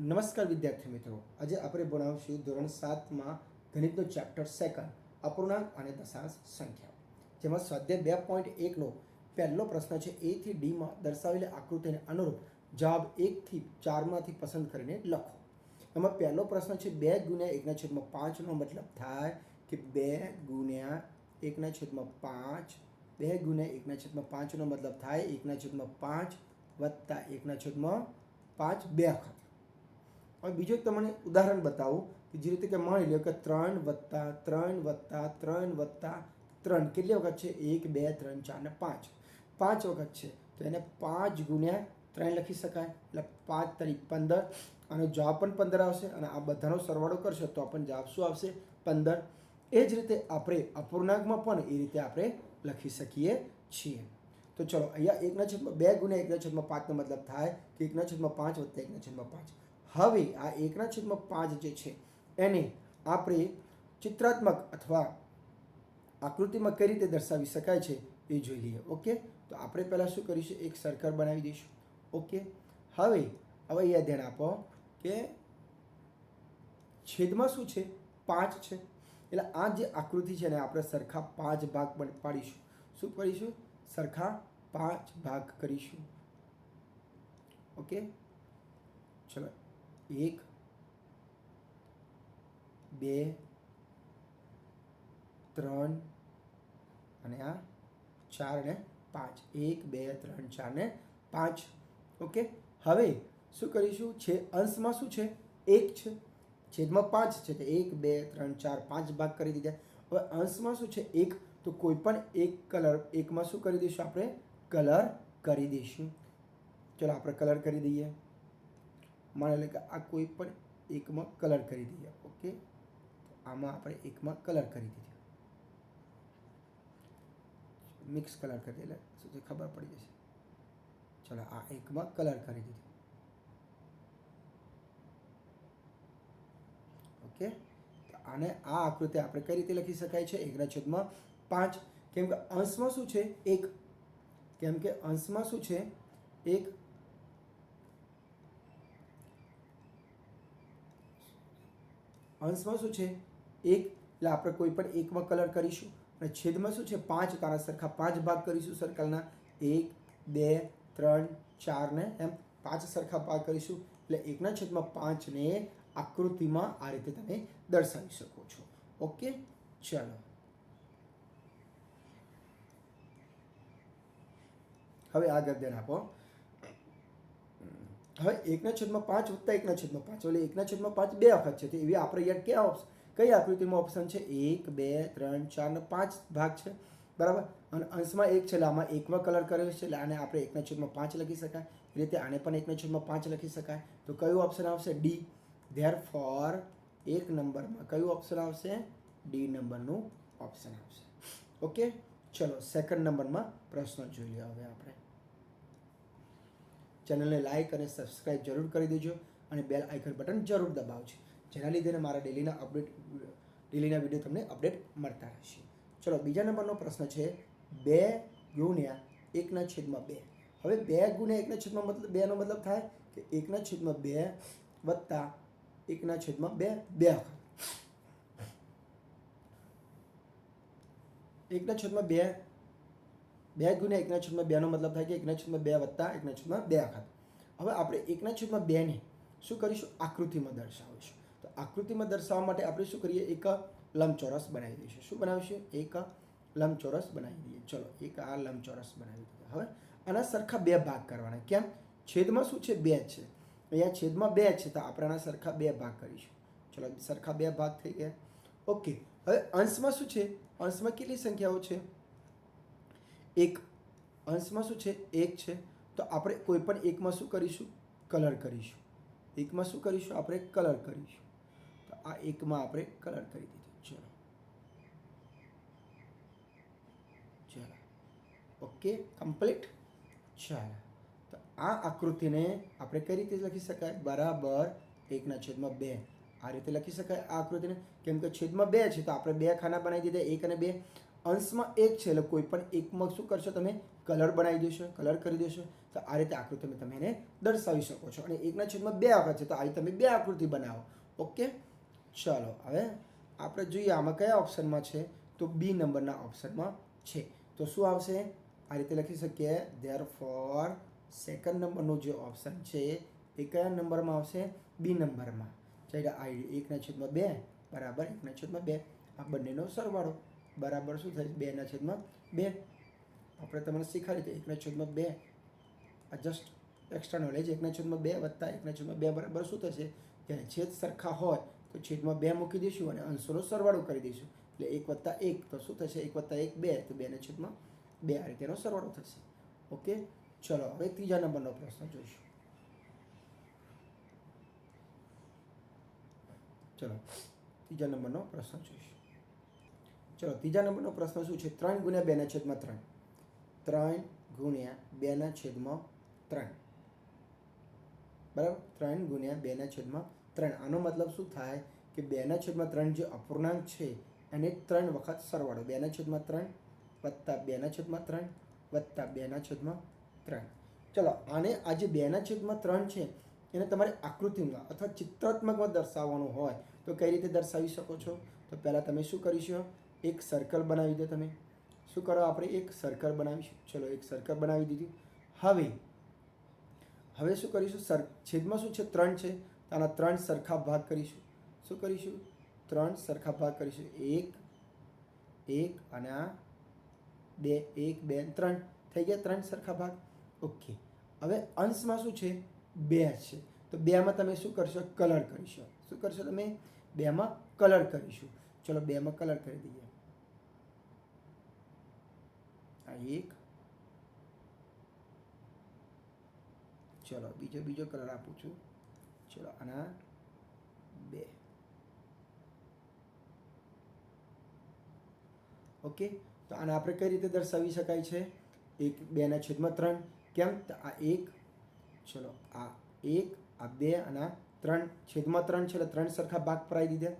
નમસ્કાર વિદ્યાર્થી મિત્રો. આજે આપણે ભણાવશું ધોરણ સાતમાં ગણિતનો ચેપ્ટર સેકન્ડ અપૂર્ણાંક અને દશાંશ સંખ્યા. જેમાં સ્વાધ્યાય બે પોઈન્ટ એકનો પહેલો પ્રશ્ન છે એ થી ડીમાં દર્શાવેલી આકૃતિને અનુરૂપ જવાબ એકથી ચારમાંથી પસંદ કરીને લખો. એમાં પહેલો પ્રશ્ન છે બે ગુણ્યા એકના છેદમાં પાંચનો મતલબ થાય કે બે ગુણ્યા એકના છેદમાં પાંચ, બે ગુણ્યા એકના છેદમાં પાંચનો મતલબ થાય એકના છેદમાં પાંચ વત્તા એકના છેદમાં પાંચ બે વખત. હવે બીજું એક તમને ઉદાહરણ બતાવું કે જે રીતે કે માની લો કે ત્રણ વત્તા ત્રણ વત્તા ત્રણ વત્તા ત્રણ કેટલી વખત છે? એક, બે, ત્રણ, ચાર ને પાંચ. પાંચ વખત છે. તો એને પાંચ ગુણ્યા ત્રણ લખી શકાય. એટલે પાંચ તારીખ પંદર. અને જવાબ પણ પંદર આવશે અને આ બધાનો સરવાળો કરશો તો પણ જવાબ શું આવશે? પંદર. એ જ રીતે આપણે અપૂર્ણાંકમાં પણ એ રીતે આપણે લખી શકીએ છીએ. તો ચલો, અહીંયા એકના છેદમાં બે ગુણ્યા એકના છેદમાં પાંચનો મતલબ થાય કે એકના છેદમાં પાંચ વત્તા એકના છેદમાં પાંચ. હવે આ એકના છેદમાં પાંચ જે છે, એને આપણે ચિત્રાત્મક અથવા આકૃતિમાં કઈ રીતે દર્શાવી શકાય છે એ જોઈ લઈએ. ઓકે? તો આપણે પહેલાં શું કરીશું? એક સર્કલ બનાવી દઈશું. ઓકે? હવે હવે અહીંયા ધ્યાન આપો કે છેદમાં શું છે? પાંચ છે. એટલે આ જે આકૃતિ છે ને, આપણે સરખા પાંચ ભાગ પાડીશું. શું કરીશું સરખા પાંચ ભાગ કરીશું. ઓકે? ચલો. એક, બે, ત્રણ અને આ ચાર ને પાંચ. એક, બે, ત્રણ, ચાર ને પાંચ. ઓકે? હવે શું કરીશું? છે, અંશમાં શું છે? એક છે. છેદમાં પાંચ છે તો એક, બે, ત્રણ, ચાર, પાંચ ભાગ કરી દીધા. હવે અંશમાં શું છે? એક. તો કોઈ પણ એક કલર એકમાં શું કરી દઈશું? આપણે કલર કરી દઈશું. ચલો, આપણે કલર કરી દઈએ. માની લે કે આ કોઈ પણ એકમાં કલર કરી દઈએ, ઓકે? તો આમાં આપણે એકમાં કલર કરી દીધી. મિક્સ કલર કરી એટલે શું છે ખબર પડી જશે? ચલો, આ એકમાં કલર કરી દીધી. ઓકે? આને આ આકૃતિ આપણે કઈ રીતે લખી શકાય છે? એકના છેદમાં પાંચ. કેમ કે અંશમાં શું છે? એક. કેમ કે અંશમાં શું છે? એક અંશમાં શું છે? એક, એટલે આપણે કોઈ પણ એકમાં કલર કરીશું. અને છેદમાં શું છે? પાંચ, કારણ સરખા પાંચ ભાગ કરીશું સર્કલના એક, બે, ત્રણ ચારને એમ પાંચ સરખા ભાગ કરીશું. એટલે એકના છેદમાં પાંચને આકૃતિમાં આ રીતે તમે દર્શાવી શકો છો. ઓકે? ચાલો. હવે આગળ ધ્યાન આપો. હવે એકના છેદમાં પાંચ વત્તા એકના છેદમાં પાંચ, એટલે એકના છેદમાં પાંચ બે વખત છે. એવી આપણે યાર ક્યાં ઓપ્શન, કઈ આકૃતિમાં ઓપ્શન છે? એક, બે, ત્રણ, ચાર ને પાંચ ભાગ છે. બરાબર? અને અંશમાં એક છે આમાં એકમાં કલર કર્યો છે આને આપણે એકના છેદમાં પાંચ લખી શકાય. એ રીતે આને પણ એકના છેદમાં પાંચ લખી શકાય. તો કયું ઓપ્શન આવશે? ડી. ધેર ફોર એક નંબરમાં કયું ઓપ્શન આવશે? ડી નંબરનું ઓપ્શન આવશે. ઓકે? ચલો સેકન્ડ નંબરમાં પ્રશ્ન જોઈ લઈએ હવે આપણે. ચેનલને લાઇક અને સબસ્ક્રાઇબ જરૂર કરી દેજો અને બેલ આઇકન બટન જરૂર દબાવજો, જેના લીધે મારા ડેલીના અપડેટ ડેલીના વીડિયો તમને અપડેટ મળતા રહેશે. ચલો, બીજા નંબરનો પ્રશ્ન છે, બે ગુણ્યા એકના છેદમાં બે. હવે બે ગુણ્યા એકના છેદમાં મતલબ બેનો મતલબ થાય કે એકના છેદમાં બે વત્તા એકના છેદમાં બે બે એકના છેદમાં બે બે ગુણ્યા એકના છૂટમાં બેનો મતલબ થાય કે એકના છૂટમાં બે વત્તા એકના છૂટમાં બે વખત હવે આપણે એકના છેદમાં બેને શું કરીશું? આકૃતિમાં દર્શાવીશું. તો આકૃતિમાં દર્શાવવા માટે આપણે શું કરીએ? એક લંબચોરસ બનાવી દઈશું. શું બનાવીશું? એક લંબચોરસ બનાવી દઈએ. ચલો, એક આ લંબચોરસ બનાવી દઈએ હવે આના સરખા બે ભાગ કરવાના. કેમ? છેદમાં શું છે? બે છે. અહીંયા છેદમાં બે છે, તો આપણે આના સરખા બે ભાગ કરીશું. ચલો, સરખા બે ભાગ થઈ ગયા. ઓકે. હવે અંશમાં શું છે? અંશમાં કેટલી સંખ્યાઓ છે? એક અંશમાં શું છે? એક છે. તો આપણે કોઈ પણ એકમાં શું કરીશું? કલર કરીશું. એકમાં શું કરીશું? આપણે કલર કરીશું. તો આ એકમાં આપણે કલર કરી દીધું. ચલો. ચલો. ઓકે કમ્પ્લીટ ચાલો. તો આ આકૃતિને આપણે કઈ રીતે લખી શકાય? બરાબર એકના છેદમાં બે. આ રીતે લખી શકાય આ આકૃતિને. કેમ કે છેદમાં બે છે, તો આપણે બે ખાના બનાવી દીધા. એક અને બે. અંશમાં એક છે, એટલે કોઈ પણ એકમાં શું કરશો તમે? કલર બનાવી દેશો, કલર કરી દેશો. તો આ રીતે આકૃતિ તમે એને દર્શાવી શકો છો. અને એકના છેદમાં બે વખત છે, તો આવી તમે બે આકૃતિ બનાવો. ઓકે? ચાલો, હવે આપણે જોઈએ આમાં કયા ઓપ્શનમાં છે. તો બી નંબરના ઓપ્શનમાં છે. તો શું આવશે? આ રીતે લખી શકીએ. ધેર ફોર સેકન્ડ નંબરનો જે ઓપ્શન છે, એ કયા નંબરમાં આવશે? બી નંબરમાં. ચાલો આઈડી એકના છેદમાં બે, બરાબર, એકના છેદમાં બે. આ બંનેનો સરવાળો. બરાબર શું થાય બેના છેદમાં બે. આપણે તમને શીખવાડી તો એકના છેદમાં બે. આ જસ્ટ એક્સ્ટ્રા નોલેજ એકના છેદમાં બે વત્તા એકના છેદમાં બે બરાબર શું થશે? જ્યારે છેદ સરખા હોય તો છેદમાં બે મૂકી દઈશું અને અંશોનો સરવાળો કરી દઈશું. એટલે એક વત્તા એક. તો શું થશે? એક વત્તા એક બે. તો બેના છેદમાં બે આ રીતેનો સરવાળો થશે. ઓકે? ચલો, હવે ત્રીજા નંબરનો પ્રશ્ન જોઈશું. ચલો, ત્રીજા નંબરનો પ્રશ્ન જોઈશું. ચલો, ત્રીજા નંબરનો પ્રશ્ન શું છે? ત્રણ ગુણ્યા બેના છેદમાં ત્રણ. ત્રણ ગુણ્યા બેના છેદમાં ત્રણ. બરાબર? ત્રણ ગુણ્યા બેના છેદમાં ત્રણ. આનો મતલબ શું થાય? કે બેના છેદમાં ત્રણ જે અપૂર્ણાંક છે, એને ત્રણ વખત સરવાળો. બેના છેદમાં ત્રણ વત્તા બેના છેદમાં ત્રણ વત્તા બેના છેદમાં ત્રણ. ચલો, આને આ જે બેના છેદમાં ત્રણ છે, એને તમારે આકૃતિમાં અથવા ચિત્રાત્મકમાં દર્શાવવાનું હોય તો કઈ રીતે દર્શાવી શકો છો? તો પહેલાં તમે શું કરીશું એક સર્કલ બનાવી દો તમે. શું કરો? આપણે એક સર્કલ બનાવીશું. ચલો, એક સર્કલ બનાવી દીધું. હવે હવે શું કરીશું? સર, છેદમાં શું છે? ત્રણ છે. આના ત્રણ સરખા ભાગ કરીશું. શું કરીશું? ત્રણ સરખા ભાગ કરીશું. એક એક અને આ બે, એક, બે ત્રણ. થઈ ગયા ત્રણ સરખા ભાગ? ઓકે હવે અંશમાં શું છે? બે છે. તો બેમાં તમે શું કરશો? કલર કરીશો. શું કરશો તમે? બેમાં કલર કરીશું. ચલો, બેમાં કલર કરી દઈએ. આ એક. ચલો, બીજો બીજો કલર આપું છું. ચલો, આના બે. ઓકે, તો આને આપણે કઈ રીતે દર્શાવી શકાય છે? એક બેના છેદમાં ત્રણ. કેમ? તો આ એક, ચલો, આ એક, આ બે, અને ત્રણ. છેદમાં ત્રણ છે એટલે ત્રણ સરખા ભાગ પરાઈ દીધા.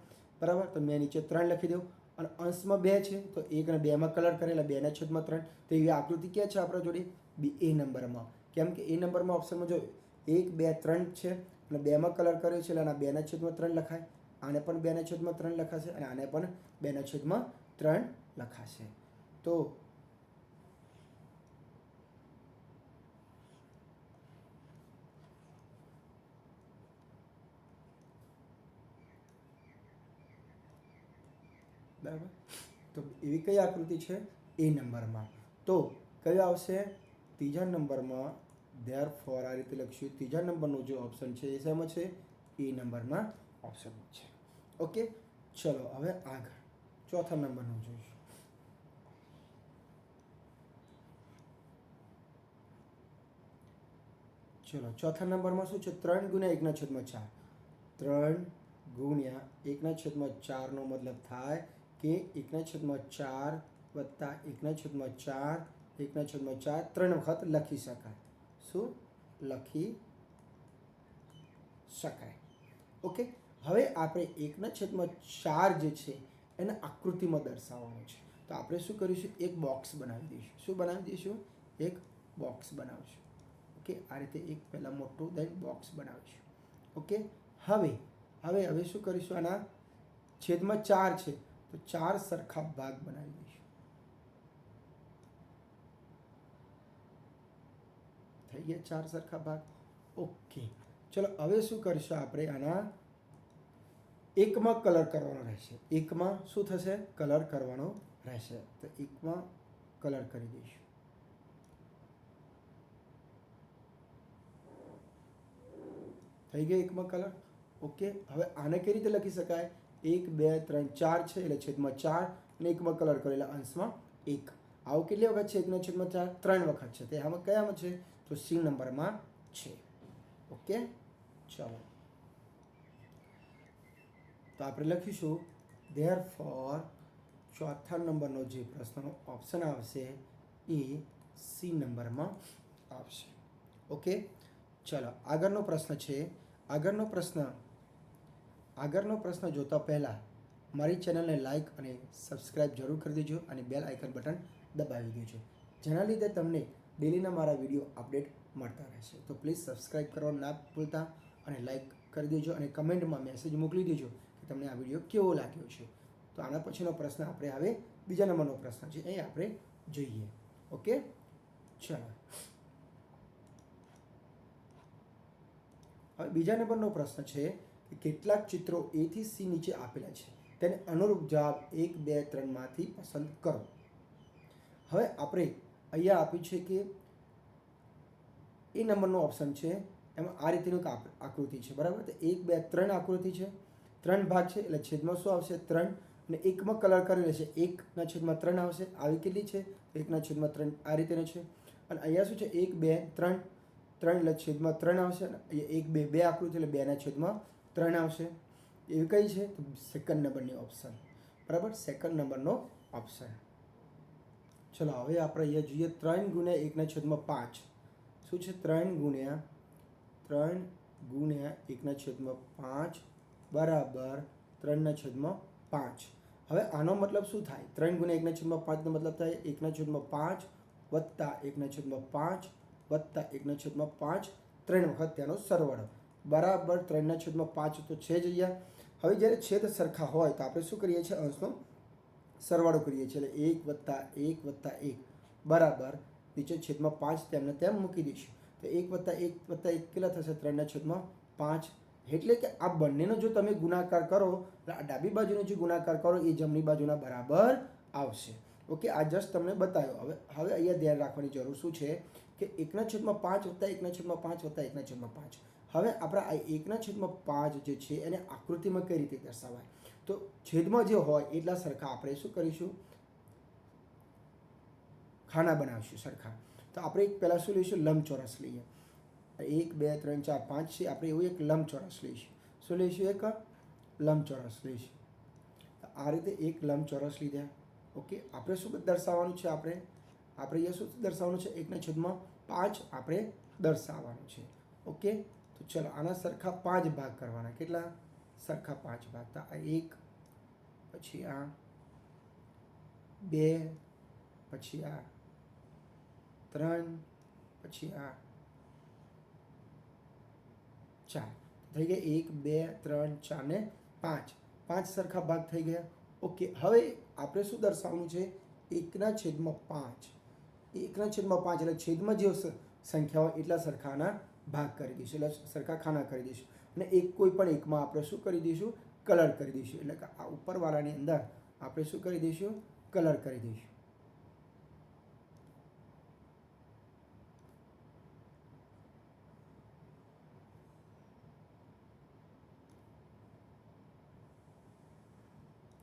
બરાબર? તો મેં નીચે ત્રણ લખી દઉં. અને અંશમાં બે છે, તો એક અને બેમાં કલર કરેલા બેના છેદમાં ત્રણ. તો એવી આકૃતિ ક્યાં છે આપણા જોડે? બી એ નંબરમાં. કેમ કે એ નંબરમાં ઓપ્શનમાં જો એક, બે, ત્રણ છે, અને બેમાં કલર કર્યો છે, એટલે આના બેના છેદમાં ત્રણ લખાય. આને પણ બેના છેદમાં ત્રણ લખાશે, અને આને પણ બેના છેદમાં ત્રણ લખાશે. તો બરાબર? તો એવી કઈ આકૃતિ છે? એ નંબરમાં. તો કયો આવશે? ત્રીજા નંબરમાં ધેર ફોર આ રીતે લખ્યું ત્રીજા નંબરનો જે ઓપ્શન છે, એ શેમાં છે? એ નંબરમાં ઓપ્શન છે. ઓકે ચલો, હવે આગળ. ચોથા નંબરનું જોઈશું. ચલો, ચોથા નંબરમાં શું છે? ત્રણ ગુણ્યા એકના છેદમાં ચાર. ત્રણ ગુણ્યા એકના છેદમાં ચારનો મતલબ થાય કે એકના છેદમાં ચાર વત્તા એકના છેદમાં ચાર, એકના છેદમાં ચાર ત્રણ વખત લખી શકાય. શું? લખી શકાય. ઓકે? હવે આપણે એકના છેદમાં ચાર જે છે, એને આકૃતિમાં દર્શાવવાનું છે. તો આપણે શું કરીશું? એક બોક્સ બનાવી દઈશું. શું બનાવી દઈશું? એક બોક્સ બનાવીશું. ઓકે? આ રીતે એક પહેલાં મોટું દેન બોક્સ બનાવીશું. ઓકે? હવે હવે હવે શું કરીશું? આના છેદમાં ચાર છે. તો ચાર સરખા ભાગ બનાવી દઈશું. થઈ ગયા ચાર સરખા ભાગ? ઓકે. ચલો, હવે શું કરીશું આપણે આના? એકમાં કલર કરવાનો રહેશે. એકમાં શું થશે? કલર કરવાનો રહેશે. તો એકમાં કલર કરી દઈશું. થઈ ગયો એકમાં કલર? ઓકે. હવે આને કઈ રીતે લખી શકાય? એક, બે, ત્રણ, ચાર છે, એટલે છેદમાં ચાર અને એકમાં કલર કરેલા અંશમાં એક. આવું કેટલી વખત છે? એકના છેદમાં ચાર? ત્રણ વખત છે. તે આમાં કયામાં છે? તો સી નંબરમાં છે. ઓકે? ચાલો. તો આપણે લખીશું ધેર ફોર ચોથા નંબરનો જે પ્રશ્નનો ઓપ્શન આવશે, એ સી નંબરમાં આવશે. ઓકે? ચલો. આગળનો પ્રશ્ન છે. આગળનો પ્રશ્ન આગળનો પ્રશ્ન જોતા પહેલાં મારી ચેનલને લાઇક અને સબસ્ક્રાઇબ જરૂર કરી દેજો અને બેલ આઇકન બટન દબાવી દેજો, જેના લીધે તમને ડેલીના મારા વીડિયો અપડેટ મળતા રહેશે. તો પ્લીઝ સબસ્ક્રાઇબ કરવાનું ના ભૂલતા અને લાઇક કરી દેજો અને કમેન્ટમાં મેસેજ મોકલી દેજો કે તમને આ વીડિયો કેવો લાગ્યો છે. તો આના પછીનો પ્રશ્ન આપણે હવે બીજા નંબરનો પ્રશ્ન છે, એ આપણે જોઈએ. ઓકે? ચાલો. હવે બીજા નંબરનો પ્રશ્ન છે કેટલાક ચિત્રો એથી સી નીચે આપેલા છે. તેને અનુરૂપ જવાબ એક, બે ત્રણમાંથી પસંદ કરો. હવે આપણે અહીંયા આપ્યું છે કે એ નંબરનો ઓપ્શન છે. એમાં આ રીતેનું આકૃતિ છે. બરાબર? તો એક, બે, ત્રણ આકૃતિ છે. ત્રણ ભાગ છે, એટલે છેદમાં શું આવશે? ત્રણ. અને એકમાં કલર કરેલો છે એકના છેદમાં ત્રણ આવશે. આવી કેટલી છે? એકના છેદમાં ત્રણ આ રીતેનું છે. અને અહીંયા શું છે? એક, બે, ત્રણ. ત્રણ એટલે છેદમાં ત્રણ આવશે. અને અહીંયા એક, બે બે આકૃતિ, એટલે બેના છેદમાં ત્રણ આવશે. એવી કઈ છે? તો સેકન્ડ નંબરની ઓપ્શન બરાબર? સેકન્ડ નંબરનો ઓપ્શન ચલો, હવે આપણે અહીંયા જોઈએ ત્રણ ગુણ્યા એકના છેદમાં પાંચ. શું છે ત્રણ ગુણ્યા? ત્રણ ગુણ્યા એકના છેદમાં પાંચ બરાબર ત્રણના છેદમાં પાંચ. હવે આનો મતલબ શું થાય? ત્રણ ગુણ્યા એકના છેદમાં પાંચનો મતલબ થાય એકના છેદમાં પાંચ વત્તા એકના છેદમાં પાંચ વત્તા એકના છેદમાં પાંચ ત્રણ વખત તેનો સરવાળો. બરાબર ત્રણના છેદમાં પાંચ તો છે જ અહીંયા. હવે જ્યારે છેદ સરખા હોય તો આપણે શું કરીએ છીએ? અંશનો સરવાળો કરીએ છીએ. એટલે એક વત્તા એક વત્તા એક. બરાબર. નીચે છેદમાં પાંચ તેમને તેમ મૂકી દઈશું. તો એક વત્તા એક વત્તા એક કેટલા થશે? ત્રણના છેદમાં પાંચ. એટલે કે આ બંનેનો જો તમે ગુણાકાર કરો, એટલે આ ડાબી બાજુનો જે ગુણાકાર કરો, એ જમણી બાજુના બરાબર આવશે. ઓકે, આ જસ્ટ તમને બતાવ્યો. હવે હવે અહીંયા ધ્યાન રાખવાની જરૂર શું છે? કે એકના છેદમાં પાંચ વત્તા એકના છેદમાં પાંચ વત્તા એકના છેદમાં પાંચ. હવે આપણા આ એકના છેદમાં પાંચ જે છે એને આકૃતિમાં કઈ રીતે દર્શાવાય? તો છેદમાં જે હોય એટલા સરખા આપણે શું કરીશું? ખાના બનાવશું સરખા. તો આપણે એક પહેલાં શું લઈશું? લંબચોરસ લઈએ. એક, બે, ત્રણ, ચાર, પાંચ છે. આપણે એવું એક લંબચોરસ લઈશું. શું લઈશું એક? લંબચોરસ લઈશું. આ રીતે એક લંબચોરસ લીધા. ઓકે? આપણે શું દર્શાવવાનું છે આપણે? આપણે અહીંયા શું દર્શાવવાનું છે? એકના છેદમાં પાંચ આપણે દર્શાવવાનું છે. ઓકે? તો ચલો, આના સરખા પાંચ ભાગ કરવાના. કેટલા સરખા પાંચ ભાગ? તો આ એક, પછી આ બે, પછી આ ત્રણ, પછી આ ચાર. થઈ ગયા એક, બે, ત્રણ, ચાર ને પાંચ. પાંચ સરખા ભાગ થઈ ગયા. ઓકે, હવે આપણે શું દર્શાવવાનું છે? એકના છેદમાં પાંચ. એકના છેદમાં પાંચ એટલે છેદમાં જે સંખ્યા હોય, એટલા સરખાના ભાગ કરી દઈશું, એટલે સરખા ખાના કરી દઈશું. અને એક કોઈ પણ એકમાં આપણે શું કરી દઈશું? કલર કરી દઈશું. એટલે કે આ ઉપરવાળાની અંદર આપણે શું કરી દઈશું? કલર કરી દઈશું.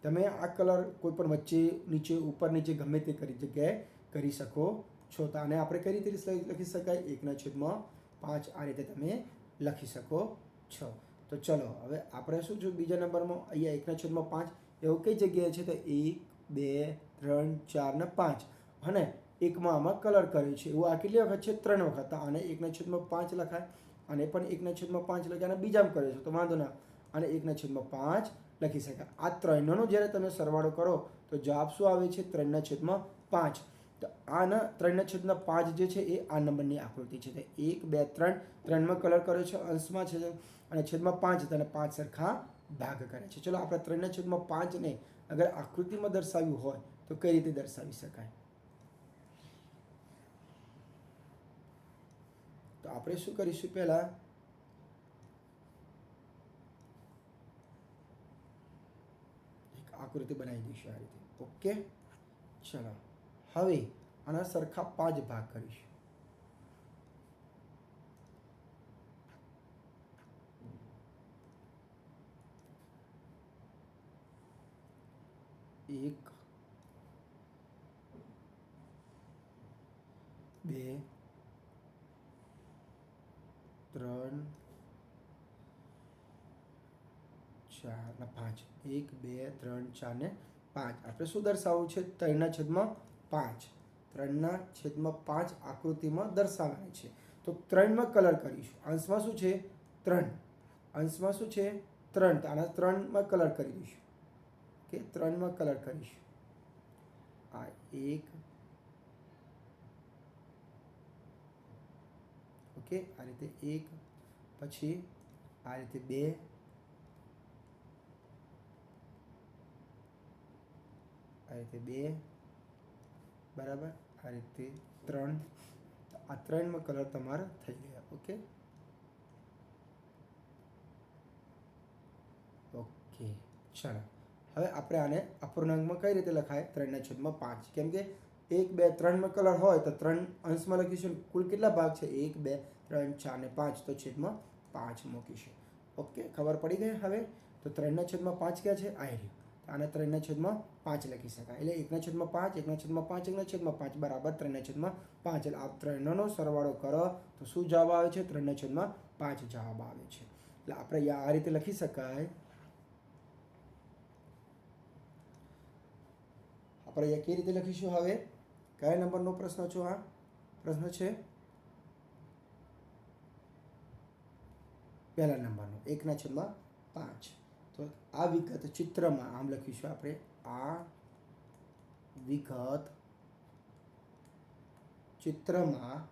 તમે આ કલર કોઈ પણ વચ્ચે, નીચે, ઉપર, નીચે ગમે તે કરી જગ્યાએ કરી શકો છો. તો આને આપણે કઈ રીતે લખી શકાય? એકના છેદમાં પાંચ આ રીતે તમે લખી શકો છો. તો ચલો, હવે આપણે શું છું બીજા નંબરમાં અહીંયા એકના છેદમાં પાંચ એવું કઈ જગ્યાએ છે? તો એક, બે, ત્રણ, ચાર ને પાંચ. અને એકમાં આમાં કલર કર્યું છે. એવું આ કેટલી વખત છે? ત્રણ વખત. અને એકના છેદમાં પાંચ લખાય. અને પણ એકના છેદમાં પાંચ લખાય અને બીજામાં કર્યો છે. તો વાંધો ના. અને એકના છેદમાં પાંચ લખી શકાય. આ ત્રણનો જ્યારે તમે સરવાળો કરો, તો જવાબ શું આવે છે? ત્રણના છેદમાં પાંચ. તો આના ત્રણના છેદના પાંચ જે છે એ આ નંબરની આકૃતિ છે. એક, બે, ત્રણ, ત્રણમાં કલર કર્યો છે, અંશમાં છે અને છેદમાં પાંચ તેને પાંચ સરખા ભાગ કરે છે. ચલો આપણે ત્રણના છેદમાં પાંચને અગર આકૃતિમાં દર્શાવ્યું હોય તો કઈ રીતે દર્શાવી શકાય? તો આપણે શું કરીશું પહેલાં? એક આકૃતિ બનાવી દઈશું આ રીતે. ઓકે? ચલો. હવે આના સરખા પાંચ ભાગ કરીશું. એક, બે, ત્રણ, ચાર, ને પાંચ. એક, બે, ત્રણ, ચાર ને પાંચ. આપણે શું દર્શાવવું છે? ત્રણના છેદમાં પાંચ. ત્રણના છેદમાં પાંચ આકૃતિમાં દર્શાવવાની છે. તો ત્રણમાં કલર કરીશું. અંશમાં શું છે? ત્રણ. અંશમાં શું છે? ત્રણ. તો આના ત્રણમાં કલર કરી દઈશું. કે ત્રણમાં કલર કરીશું. આ એક. ઓકે? આ રીતે એક. પછી આ રીતે બે. આ રીતે બે. બરાબર? આ રીતે ત્રણ, આ ત્રણમાં કલર તમારા થઈ ગયા, ઓકે? ઓકે, ચાલો. હવે આપણે આને અપૂર્ણાંકમાં કઈ રીતે લખાય? ત્રણના છેદમાં પાંચ. કેમ કે એક, બે, ત્રણમાં કલર હોય તો ત્રણ અંશમાં લખીશું કુલ કેટલા ભાગ છે? એક, બે, ત્રણ, ચાર ને પાંચ. તો છેદમાં પાંચ મૂકીશું ઓકે, ખબર પડી ગઈ હવે? તો ત્રણના છેદમાં પાંચ ક્યાં છે? આઈ રહ્યું આને ત્રણના છેદમાં પાંચ લખી શકાય. એટલે એકના છેદમાં પાંચ, એકના છેદમાં પાંચ, એકના છેદમાં પાંચ, બરાબર ત્રણના છેદમાં પાંચ. એટલે આ ત્રણનો સરવાળો કરો તો શું જવાબ આવે છે? ત્રણના છેદમાં પાંચ જવાબ આવે છે. એટલે આપણે આ રીતે લખી શકાય. આપણે અહીંયા કેવી રીતે લખીશું હવે? કયા નંબરનો પ્રશ્ન છો આ? પ્રશ્ન છે? પહેલા નંબરનો, એકના છેદમાં પાંચ. તો આ વિગત ચિત્રમાં આમ લખીશું આપણે. આ વિગત ચિત્રમાં,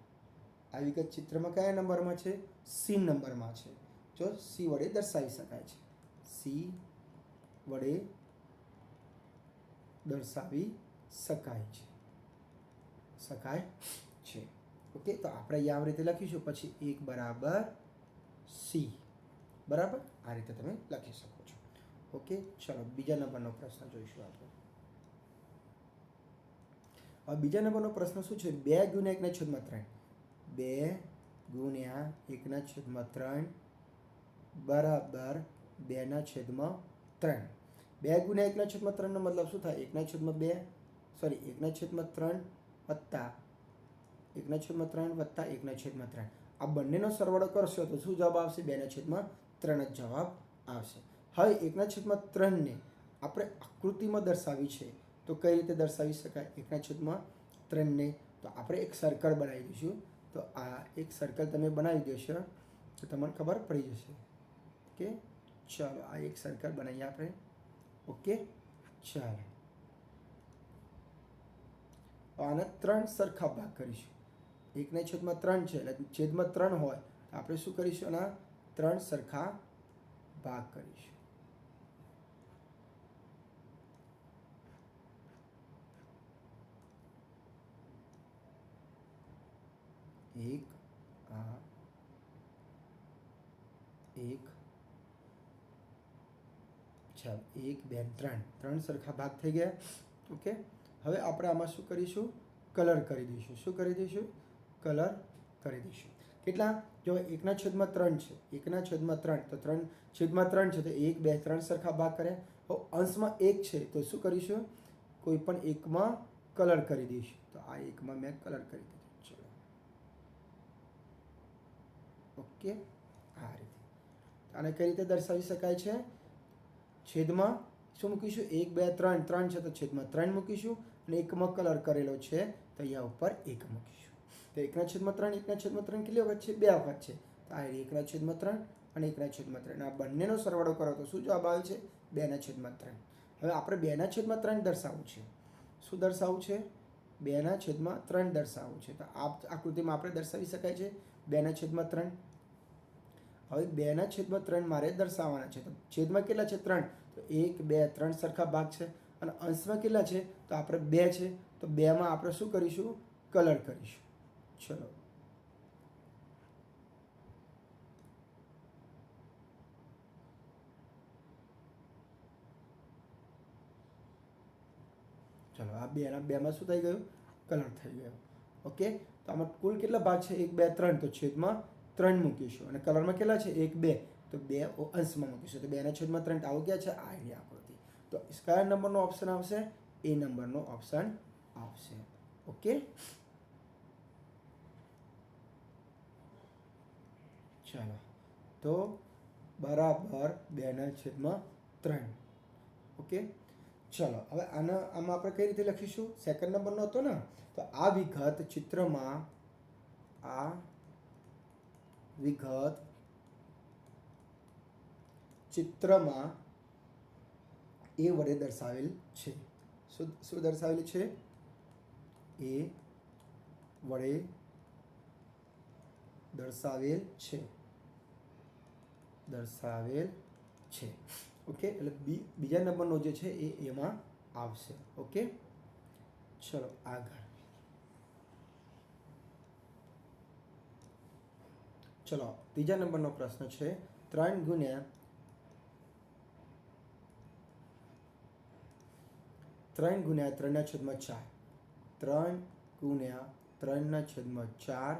આ વિગત ચિત્રમાં કયા નંબરમાં છે? સી નંબરમાં છે. જો સી વડે દર્શાવી શકાય છે. સી વડે દર્શાવી શકાય છે. શકાય છે. ઓકે, તો આપણે અહીંયા આ રીતે લખીશું. પછી એક બરાબર સી. બરાબર? આ રીતે તમે લખી શકો. ઓકે? ચલો, બીજા નંબરનો પ્રશ્ન જોઈશું આપણે. હવે બીજા નંબરનો પ્રશ્ન શું છે? બે ગુણ્યા એકના છેદમાં ત્રણ. બે ગુણ્યા એકના છેદમાં ત્રણ બરાબર બેના છેદમાં ત્રણ. બે ગુણ્યા એકના છેદમાં ત્રણનો મતલબ શું થાય? એકના છેદમાં બે સોરી એકના છેદમાં ત્રણ વત્તા, એકના છેદમાં ત્રણ વત્તા એકના છેદમાં ત્રણ. આ બંનેનો સરવાળો કરશો તો શું જવાબ આવશે? બેના છેદમાં ત્રણ જ જવાબ આવશે. હવે એકના છેદમાં ત્રણને આપણે આકૃતિમાં દર્શાવી છે, તો કઈ રીતે દર્શાવી શકાય? એકના છેદમાં ત્રણને તો આપણે એક સર્કલ બનાવી દઈશું. તો આ એક સર્કલ તમે બનાવી દેશો, તો તમને ખબર પડી જશે. ઓકે ચાલો, આ એક સર્કલ બનાવીએ આપણે. ઓકે ચાલો. આને ત્રણ સરખા ભાગ કરીશું. એકને છેદમાં ત્રણ છે, એટલે છેદમાં ત્રણ હોય આપણે શું કરીશું? આના ત્રણ સરખા ભાગ કરીશું. એક, આ, એક અચ્છા એક, બે, ત્રણ ત્રણ સરખા ભાગ થઈ ગયા. ઓકે? હવે આપણે આમાં શું કરીશું? કલર કરી દઈશું. શું કરી દઈશું? કલર કરી દઈશું. કેટલા? જો એકના છેદમાં ત્રણ છે. એકના છેદમાં ત્રણ. તો ત્રણ છેદમાં ત્રણ છે, તો એક, બે, ત્રણ સરખા ભાગ કર્યા હવે અંશમાં એક છે, તો શું કરીશું? કોઈ પણ એકમાં કલર કરી દઈશું. તો આ એકમાં મેં કલર કરી દીધું ચલો ઓકે? આ રીતે. આને કઈ રીતે દર્શાવી શકાય છે? છેદમાં, શું મૂકીશું? એક, બે, ત્રણ. ત્રણ છે તો છેદમાં ત્રણ મૂકીશું અને એકમાં કલર કરેલો છે તો અહીંયા ઉપર એક મૂકીશું. તો એકના છેદમાં ત્રણ, એકના છેદમાં ત્રણ કેટલી વખત છે? બે વખત છે. તો આ એકના છેદમાં ત્રણ અને એકના છેદમાં ત્રણ. આ બંનેનો સરવાળો કરો તો શું જવાબ આવે છે? બેના છેદમાં ત્રણ. હવે આપણે બેના છેદમાં ત્રણ દર્શાવવું છે. શું દર્શાવવું છે? બેના છેદમાં ત્રણ દર્શાવવું છે. તો આ આકૃતિમાં આપણે દર્શાવી શકાય છે બેના છેદમાં ત્રણ? હવે બેના છેદમાં ત્રણ મારે દર્શાવવાના છે. તો છેદમાં કેટલા છે? ત્રણ. તો એક, બે, ત્રણ સરખા ભાગ છે. અને અંશમાં કેટલા છે? તો આપણે બે છે. તો બેમાં આપણે શું કરીશું? કલર કરીશું. ચલો. ચલો, આ બેના બેમાં શું થઈ ગયું? કલર થઈ ગયો. ઓકે? તો આમાં કુલ કેટલા ભાગ છે? એક, બે, ત્રણ તો છેદમાં ત્રણ મૂકીશું અને કલરમાં કેટલા છે? એક, બે. તો બે અંશમાં મૂકીશું તો બેના છેદમાં ત્રણ આવું ક્યાં છે? આ એની આકૃતિ. તો કયા નંબરનો ઓપ્શન આવશે? એ નંબરનો ઓપ્શન આવશે. ઓકે? ચાલો. તો બરાબર બેના છેદમાં ત્રણ. ઓકે? ચલો, હવે આના, આમાં આપણે કઈ રીતે લખીશું? સેકન્ડ નંબરનો હતો ને, તો આ વિગત ચિત્રમાં, આ વિગત ચિત્રમાં એ વડે દર્શાવેલ છે. શું શું દર્શાવેલ છે? એ વડે દર્શાવેલ છે. દર્શાવેલ છે. ઓકે? એટલે બીજા નંબરનો જે છે એ એમાં આવશે. ઓકે? ચલો, આગળ. ચલો, ત્રીજા નંબરનો પ્રશ્ન છે. ત્રણ ગુણ્યા ત્રણ ગુણ્યા ત્રણના છેદમાં ચાર. ત્રણ ગુણ્યા ત્રણના છેદમાં ચાર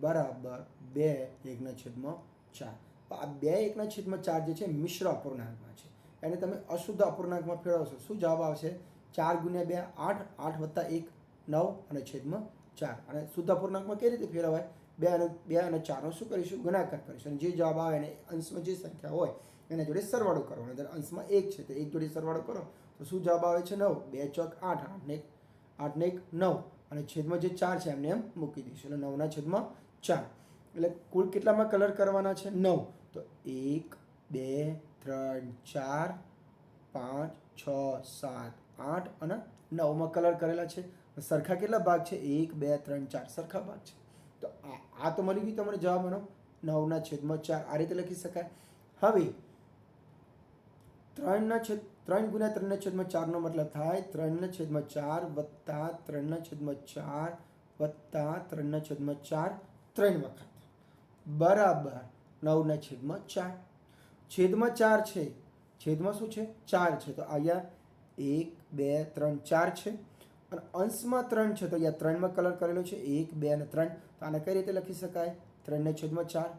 બરાબર બે એકના છેદમાં ચાર. આ બે એકના છેદમાં ચાર જે છે મિશ્ર અપૂર્ણાંકમાં છે. એને તમે અશુદ્ધ અપૂર્ણાંકમાં ફેરવશો. શું જવાબ આવશે? ચાર ગુણ્યા બે, આઠ. આઠ વત્તા એક, નવ અને છેદમાં ચાર. અને શુદ્ધ અપૂર્ણાંકમાં કઈ રીતે ફેરવાય? બે અને બે અને ચારનો શું કરીશું? ગુણાકાર કરીશું. અને જે જવાબ આવે એને અંશમાં જે સંખ્યા હોય, એના જોડે સરવાળો કરવાનો અંદર અંશમાં એક છે, તો એક જોડે સરવાળો કરો. તો શું જવાબ આવે છે? નવ. બે ચોક આઠ આઠ ને એક, આઠ ને એક, નવ. અને છેદમાં જે ચાર છે, એમને એમ મૂકી દઈશું. એટલે નવના છેદમાં ચાર. એટલે કુલ કેટલામાં કલર કરવાના છે? નવ. તો એક, બે, ત્રણ, ચાર, પાંચ, છ, સાત, આઠ અને નવમાં કલર કરેલા છે. સરખા કેટલા ભાગ છે? એક, બે, ત્રણ, ચાર. સરખા ભાગ છે. તો આ તો મળી ગયું તમને જવાબ એનો. નવના છેદમાં ચાર. આ રીતે લખી શકાય. હવે, ત્રણના છેદ, ત્રણ ગુણ્યા ત્રણના છેદમાં ચારનો મતલબ થાય ત્રણના છેદમાં ચાર વત્તા ત્રણના છેદમાં ચાર વત્તા ત્રણના છેદમાં ચાર ત્રણ વખત. બરાબર. નવના છેદમાં ચાર. છેદમાં ચાર છે. છેદમાં શું છે? ચાર છે. તો અહીંયા એક, બે, ત્રણ, ચાર છે. અને અંશમાં ત્રણ છે. તો અહીંયા ત્રણમાં કલર કરેલો છે. એક, બે અને ત્રણ. તો આને કઈ રીતે લખી શકાય? ત્રણના છેદમાં ચાર.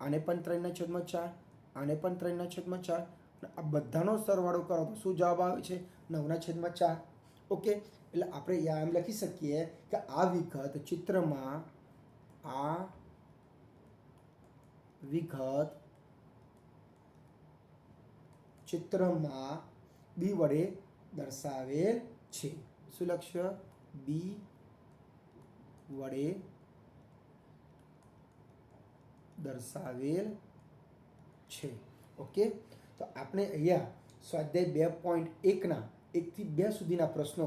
આને પણ ત્રણના છેદમાં ચાર. આને પણ ત્રણના છેદમાં ચાર. આ બધાનો સરવાળો કરો તો શું જવાબ આવે છે? નવના છેદમાં ચાર. ઓકે? એટલે આપણે એમ લખી શકીએ કે આ વિગત ચિત્રમાં આ વિગત ચિત્રમાં બી વડે દર્શાવેલ છે. શું લક્ષ્ય બી વડે દર્શાવેલ છે. ઓકે? તો આપણે અહીંયા સ્વાધ્યાય બે પોઈન્ટ એકના એકથી બે સુધીના પ્રશ્નો,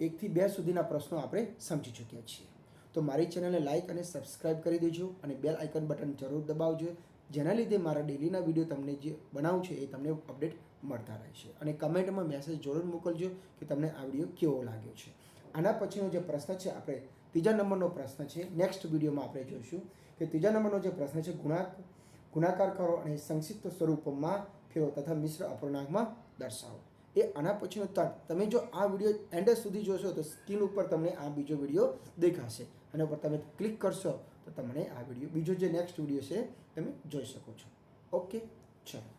એકથી બે સુધીના પ્રશ્નો આપણે સમજી ચૂક્યા છીએ. તો મારી ચેનલને લાઇક અને સબસ્ક્રાઇબ કરી દેજો અને બેલ આઇકન બટન જરૂર દબાવજો, જેના લીધે મારા ડેલીના વીડિયો તમને જે બનાવું છે એ તમને અપડેટ મળતા રહેશે. અને કમેન્ટમાં મેસેજ જરૂર મોકલજો કે તમને આ વીડિયો કેવો લાગ્યો છે. આના પછીનો જે પ્રશ્ન છે, આપણે ત્રીજા નંબરનો પ્રશ્ન છે નેક્સ્ટ વિડીયોમાં આપણે જોઈશું કે ત્રીજા નંબરનો જે પ્રશ્ન છે, ગુણાક, ગુણાકાર કરો અને સંક્ષિપ્ત સ્વરૂપમાં ફેરવો તથા મિશ્ર અપૂર્ણાંકમાં દર્શાવો. એ આના પછીનો તર્ક તમે જો આ વીડિયો એન્ડ સુધી જોશો તો સ્ક્રીન ઉપર તમને આ બીજો વીડિયો દેખાશે. અને ઉપર તમે ક્લિક કરશો તો તમને આ વીડિયો બીજો જે નેક્સ્ટ વીડિયો છે, તમે જોઈ શકો છો. ઓકે ચલો.